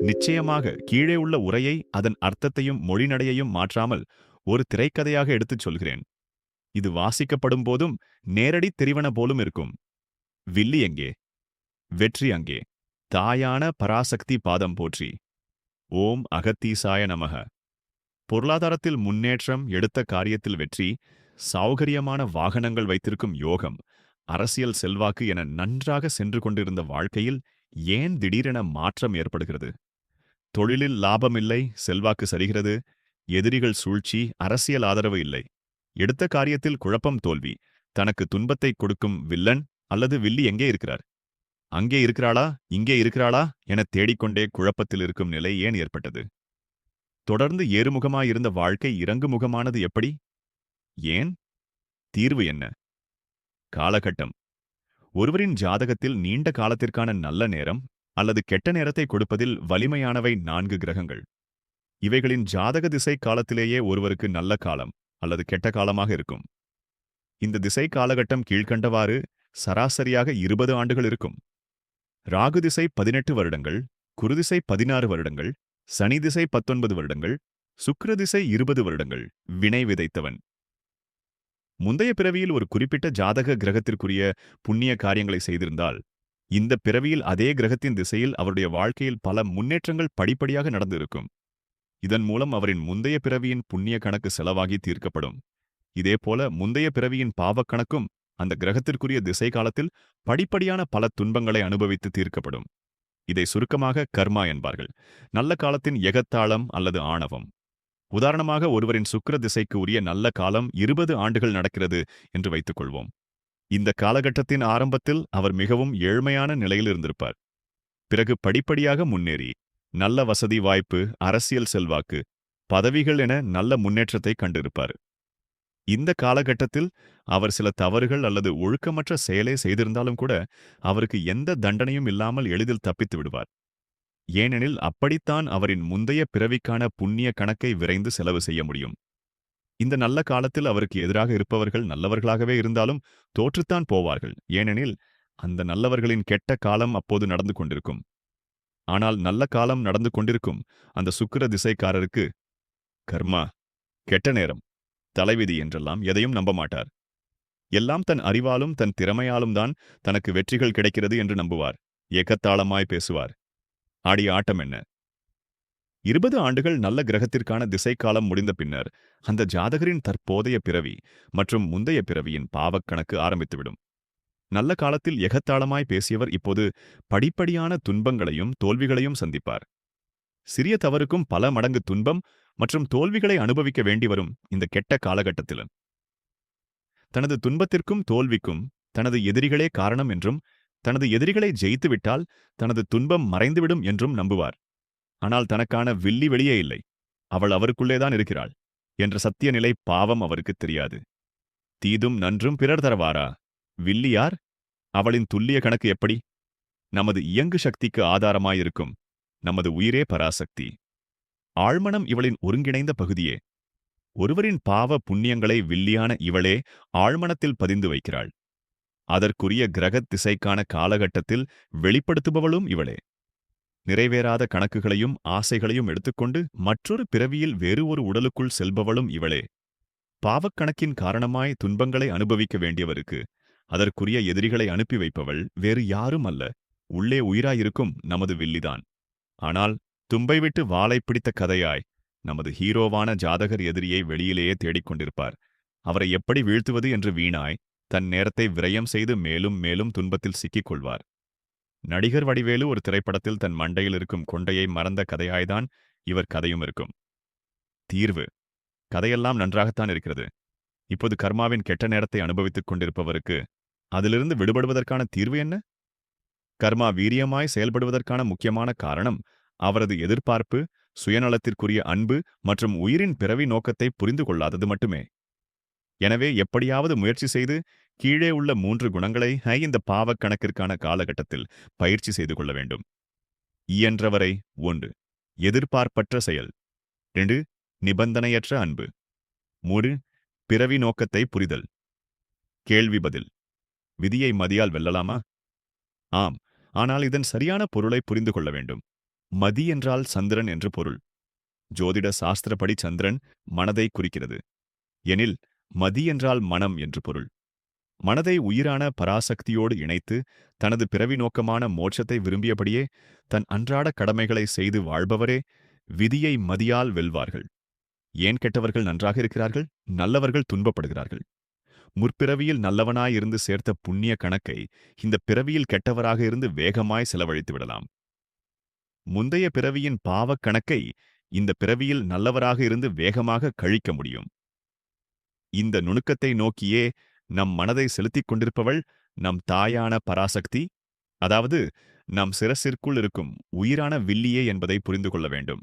நிச்சயமாக கீழே உள்ள உரையை அதன் அர்த்தத்தையும் மொழிநடையையும் மாற்றாமல் ஒரு திரைக்கதையாக எடுத்துச் சொல்கிறேன். இது வாசிக்கப்படும் போதும் நேரடி தெரிவன போலும் இருக்கும். வில்லி எங்கே? வெற்றி அங்கே. தாயான பராசக்தி பாதம் போற்றி. ஓம் அகத்தீசாய நமக. பொருளாதாரத்தில் முன்னேற்றம் எடுத்த காரியத்தில் வெற்றி சௌகரியமான வாகனங்கள் வைத்திருக்கும் யோகம் அரசியல் செல்வாக்கு என நன்றாக சென்று கொண்டிருந்த வாழ்க்கையில் ஏன் திடீரென மாற்றம் ஏற்படுகிறது? தொழிலில் லாபமில்லை செல்வாக்கு சரிகிறது எதிரிகள் சூழ்ச்சி அரசியல் ஆதரவு இல்லை. எடுத்த காரியத்தில் குழப்பம் தோல்வி. தனக்கு துன்பத்தை கொடுக்கும் வில்லன் அல்லது வில்லி எங்கே இருக்கிறார்? அங்கே இருக்கிறாளா? இங்கே இருக்கிறாளா? என தேடிக்கொண்டே குழப்பத்தில் இருக்கும் நிலை ஏன் ஏற்பட்டது? தொடர்ந்து ஏறுமுகமாயிருந்த வாழ்க்கை இறங்குமுகமானது எப்படி? ஏன்? தீர்வு என்ன? காலகட்டம். ஒருவரின் ஜாதகத்தில் நீண்ட காலத்திற்கான நல்ல நேரம் அல்லது கெட்ட நேரத்தை கொடுப்பதில் வலிமையானவை நான்கு கிரகங்கள். இவைகளின் ஜாதக திசை காலத்திலேயே ஒருவருக்கு நல்ல காலம் அல்லது கெட்ட காலமாக இருக்கும். இந்த திசை காலகட்டம் கீழ்க்கண்டவாறு சராசரியாக இருபது ஆண்டுகள் இருக்கும். ராகு திசை பதினெட்டு வருடங்கள் குருதிசை பதினாறு வருடங்கள் சனி திசை பத்தொன்பது வருடங்கள் சுக்கிர திசை இருபது வருடங்கள் வினை விதைத்தவன். முந்தைய பிறவியில் ஒரு குறிப்பிட்ட ஜாதக கிரகத்திற்குரிய புண்ணிய காரியங்களை செய்திருந்தால் இந்த பிறவியில் அதே கிரகத்தின் திசையில் அவருடைய வாழ்க்கையில் பல முன்னேற்றங்கள் படிப்படியாக நடந்திருக்கும். இதன் மூலம் அவரின் முந்தைய பிறவியின் புண்ணிய கணக்கு செலவாகி தீர்க்கப்படும். இதேபோல முந்தைய பிறவியின் பாவக் கணக்கும் அந்த கிரகத்திற்குரிய திசை காலத்தில் படிப்படியான பல துன்பங்களை அனுபவித்து தீர்க்கப்படும். இதை சுருக்கமாக கர்மா என்பார்கள். நல்ல காலத்தின் எகத்தாளம் அல்லது ஆணவம். உதாரணமாக ஒருவரின் சுக்கிர திசைக்கு உரிய நல்ல காலம் இருபது ஆண்டுகள் நடக்கிறது என்று வைத்துக் கொள்வோம் இந்த காலகட்டத்தின் ஆரம்பத்தில் அவர் மிகவும் ஏழ்மையான நிலையில் இருந்திருப்பார். பிறகு படிப்படியாக முன்னேறி நல்ல வசதி வாய்ப்பு அரசியல் செல்வாக்கு பதவிகள் என நல்ல முன்னேற்றத்தை கண்டிருப்பார். இந்த காலகட்டத்தில் அவர் சில தவறுகள் அல்லது ஒழுக்கமற்ற செயலை செய்திருந்தாலும் கூட அவருக்கு எந்த தண்டனையும் இல்லாமல் எளிதில் தப்பித்து விடுவார். ஏனெனில் அப்படித்தான் அவரின் முந்தைய பிறவிக்கான புண்ணிய கணக்கை விரைந்து செலவு செய்ய முடியும். இந்த நல்ல காலத்தில் அவருக்கு எதிராக இருப்பவர்கள் நல்லவர்களாகவே இருந்தாலும் தோற்றுத்தான் போவார்கள். ஏனெனில் அந்த நல்லவர்களின் கெட்ட காலம் அப்போது நடந்து கொண்டிருக்கும். ஆனால் நல்ல காலம் நடந்து கொண்டிருக்கும் அந்த சுக்கிர திசைக்காரருக்கு கர்மா கெட்ட நேரம் தலைவிதி என்றெல்லாம் எதையும் நம்ப மாட்டார். எல்லாம் தன் அறிவாலும் தன் திறமையாலும் தான் தனக்கு வெற்றிகள் கிடைக்கிறது என்று நம்புவார். ஏக்கத்தாளமாய் பேசுவார். ஆடிய ஆட்டம் என்ன? இருபது ஆண்டுகள் நல்ல கிரகத்திற்கான திசைக்காலம் முடிந்த பின்னர் அந்த ஜாதகரின் தற்போதைய பிறவி மற்றும் முந்தைய பிறவியின் பாவக் கணக்கு ஆரம்பித்துவிடும். நல்ல காலத்தில் எகத்தாளமாய் பேசியவர் இப்போது படிப்படியான துன்பங்களையும் தோல்விகளையும் சந்திப்பார். சிறிய தவறுக்கும் பல மடங்கு துன்பம் மற்றும் தோல்விகளை அனுபவிக்க வேண்டி வரும் இந்த கெட்ட காலகட்டத்தில் தனது துன்பத்திற்கும் தோல்விக்கும் தனது எதிரிகளே காரணம் என்றும் தனது எதிரிகளை ஜெயித்துவிட்டால் தனது துன்பம் மறைந்துவிடும் என்றும் நம்புவார். ஆனால் தனக்கான வில்லி வெளியே இல்லை. அவள் அவருக்குள்ளேதான் இருக்கிறாள் என்ற சத்திய நிலை பாவம் அவருக்கு தெரியாது. தீதும் நன்றும் பிறர் தரவாரா? வில்லி யார்? அவளின் துல்லிய கணக்கு எப்படி? நமது இயங்கு சக்திக்கு ஆதாரமாயிருக்கும். நமது உயிரே பராசக்தி. ஆழ்மனம் இவளின் ஒருங்கிணைந்த பகுதியே. ஒருவரின் பாவ புண்ணியங்களை வில்லியான இவளே ஆழ்மனத்தில் பதிந்து வைக்கிறாள். அதற்குரிய கிரகத் திசைக்கான காலகட்டத்தில் வெளிப்படுத்துபவளும் இவளே. நிறைவேறாத கணக்குகளையும் ஆசைகளையும் எடுத்துக்கொண்டு மற்றொரு பிறவியில் வேறு ஒரு உடலுக்குள் செல்பவளும் இவளே. பாவக்கணக்கின் காரணமாய் துன்பங்களை அனுபவிக்க வேண்டியவருக்கு அதற்குரிய எதிரிகளை அனுப்பி வைப்பவள் வேறு யாரும் அல்ல. உள்ளே உயிராயிருக்கும் நமது வில்லிதான். ஆனால் தும்பை விட்டு வாளை பிடித்த கதையாய் நமது ஹீரோவான ஜாதகர் எதிரியை வெளியிலேயே தேடிக் கொண்டிருப்பார். அவரை எப்படி வீழ்த்துவது என்று வீணாய் தன் நேரத்தை விரயம் செய்து மேலும் மேலும் துன்பத்தில் சிக்கிக் கொள்வார். நடிகர் வடிவேலு ஒரு திரைப்படத்தில் தன் மண்டையில் இருக்கும் கொண்டையை மறந்த கதையாய்தான் இவர் கதையும் இருக்கும். தீர்வு. கதையெல்லாம் நன்றாகத்தான் இருக்கிறது. இப்போது கர்மாவின் கெட்ட நேரத்தை அனுபவித்துக் கொண்டிருப்பவருக்கு அதிலிருந்து விடுபடுவதற்கான தீர்வு என்ன? கர்மா வீரியமாய் செயல்படுவதற்கான முக்கியமான காரணம் அவரது எதிர்பார்ப்பு சுயநலத்திற்குரிய அன்பு மற்றும் உயிரின் பிறவி நோக்கத்தை புரிந்து கொள்ளாதது மட்டுமே. எனவே எப்படியாவது முயற்சி செய்து கீழே உள்ள மூன்று குணங்களை ஹை இந்த பாவக் கணக்கிற்கான காலகட்டத்தில் பயிற்சி செய்து கொள்ள வேண்டும். இயன்றவரை ஒன்று எதிர்பார்ப்பற்ற செயல். ரெண்டு நிபந்தனையற்ற அன்பு. மூன்று பிறவி நோக்கத்தை புரிதல். கேள்வி பதில். விதியை மதியால் வெல்லலாமா? ஆம் ஆனால் இதன் சரியான பொருளை புரிந்து கொள்ள வேண்டும். மதி என்றால் சந்திரன் என்று பொருள். ஜோதிட சாஸ்திரப்படி சந்திரன் மனதை குறிக்கிறது. எனில் மதி என்றால் மனம் என்று பொருள். மனதை உயிரான பராசக்தியோடு இணைத்து தனது பிறவி நோக்கமான மோட்சத்தை விரும்பியபடியே தன் அன்றாட கடமைகளை செய்து வாழ்பவரே விதியை மதியால் வெல்வார்கள். ஏன் கெட்டவர்கள் நன்றாக இருக்கிறார்கள்? நல்லவர்கள் துன்பப்படுகிறார்கள். முற்பிறவியில் நல்லவனாயிருந்து சேர்த்த புண்ணிய கணக்கை இந்த பிறவியில் கெட்டவராக இருந்து வேகமாய் செலவழித்து விடலாம். முந்தைய பிறவியின் பாவக் கணக்கை இந்த பிறவியில் நல்லவராக இருந்து வேகமாக கழிக்க முடியும். இந்த நுணுக்கத்தை நோக்கியே நம் மனதை செலுத்திக் கொண்டிருப்பவள் நம் தாயான பராசக்தி அதாவது நம் சிரசிற்குள் இருக்கும் உயிரான வில்லியே என்பதை புரிந்து கொள்ள வேண்டும்.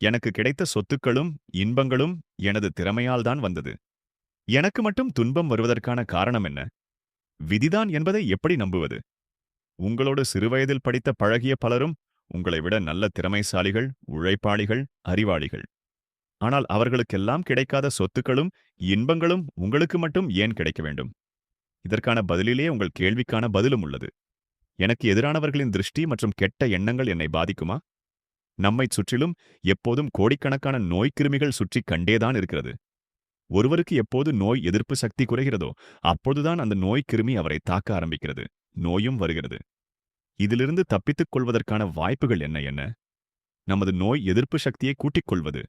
எனக்கு கிடைத்த சொத்துக்களும் இன்பங்களும் எனது திறமையால்தான் வந்தது. எனக்கு மட்டும் துன்பம் வருவதற்கான காரணம் என்ன? விதிதான் என்பதை எப்படி நம்புவது? உங்களோடு சிறுவயதில் படித்த பழகிய பலரும் உங்களை விட நல்ல திறமைசாலிகள் உழைப்பாளிகள் அறிவாளிகள். ஆனால் அவர்களுக்கெல்லாம் கிடைக்காத சொத்துக்களும் இன்பங்களும் உங்களுக்கு மட்டும் ஏன் கிடைக்க வேண்டும்? இதற்கான பதிலிலே உங்கள் கேள்விக்கான பதிலும் உள்ளது. எனக்கு எதிரானவர்களின் திருஷ்டி மற்றும் கெட்ட எண்ணங்கள் என்னை பாதிக்குமா? நம்மைச் சுற்றிலும் எப்போதும் கோடிக்கணக்கான நோய்க்கிருமிகள் சுற்றி கண்டேதான் இருக்கிறது. ஒருவருக்கு எப்போது நோய் எதிர்ப்பு சக்தி குறைகிறதோ அப்போதுதான் அந்த நோய்க்கிருமி அவரை தாக்க ஆரம்பிக்கிறது. நோயும் வருகிறது. இதிலிருந்து தப்பித்துக் கொள்வதற்கான வாய்ப்புகள் என்ன என்ன? நமது நோய் எதிர்ப்பு சக்தியை கூட்டிக் கொள்வது.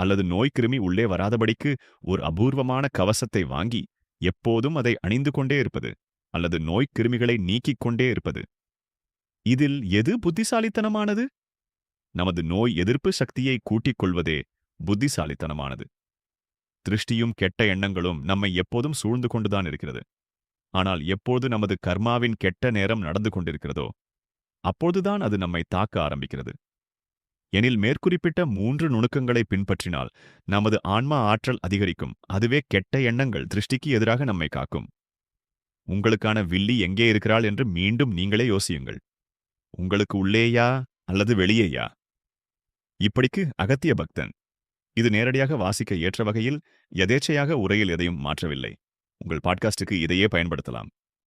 அல்லது நோய்க்கிருமி உள்ளே வராதபடிக்கு ஒரு அபூர்வமான கவசத்தை வாங்கி எப்போதும் அதை அணிந்து கொண்டே இருப்பது அல்லது நோய்க்கிருமிகளை நீக்கிக் கொண்டே இருப்பது. இதில் எது புத்திசாலித்தனமானது? நமது நோய் எதிர்ப்பு சக்தியை கூட்டிக் கொள்வதே புத்திசாலித்தனமானது. திருஷ்டியும் கெட்ட எண்ணங்களும் நம்மை எப்போதும் சூழ்ந்து கொண்டுதான் இருக்கிறது. ஆனால் எப்போது நமது கர்மாவின் கெட்ட நேரம் நடந்து கொண்டிருக்கிறதோ அப்போதுதான் அது நம்மை தாக்க ஆரம்பிக்கிறது. எனில் மேற்குறிப்பிட்ட மூன்று நுணுக்கங்களை பின்பற்றினால் நமது ஆன்மா ஆற்றல் அதிகரிக்கும். அதுவே கெட்ட எண்ணங்கள் திருஷ்டிக்கு எதிராக நம்மை காக்கும். உங்களுக்கான வில்லி எங்கே இருக்கிறாள் என்று மீண்டும் நீங்களே யோசியுங்கள். உங்களுக்கு உள்ளேயா அல்லது வெளியேயா? இப்படிக்கு அகத்திய பக்தன். இது நேரடியாக வாசிக்க ஏற்ற வகையில் எதேச்சையாக உரையில் எதையும் மாற்றவில்லை. உங்கள் பாட்காஸ்டுக்கு இதையே பயன்படுத்தலாம்.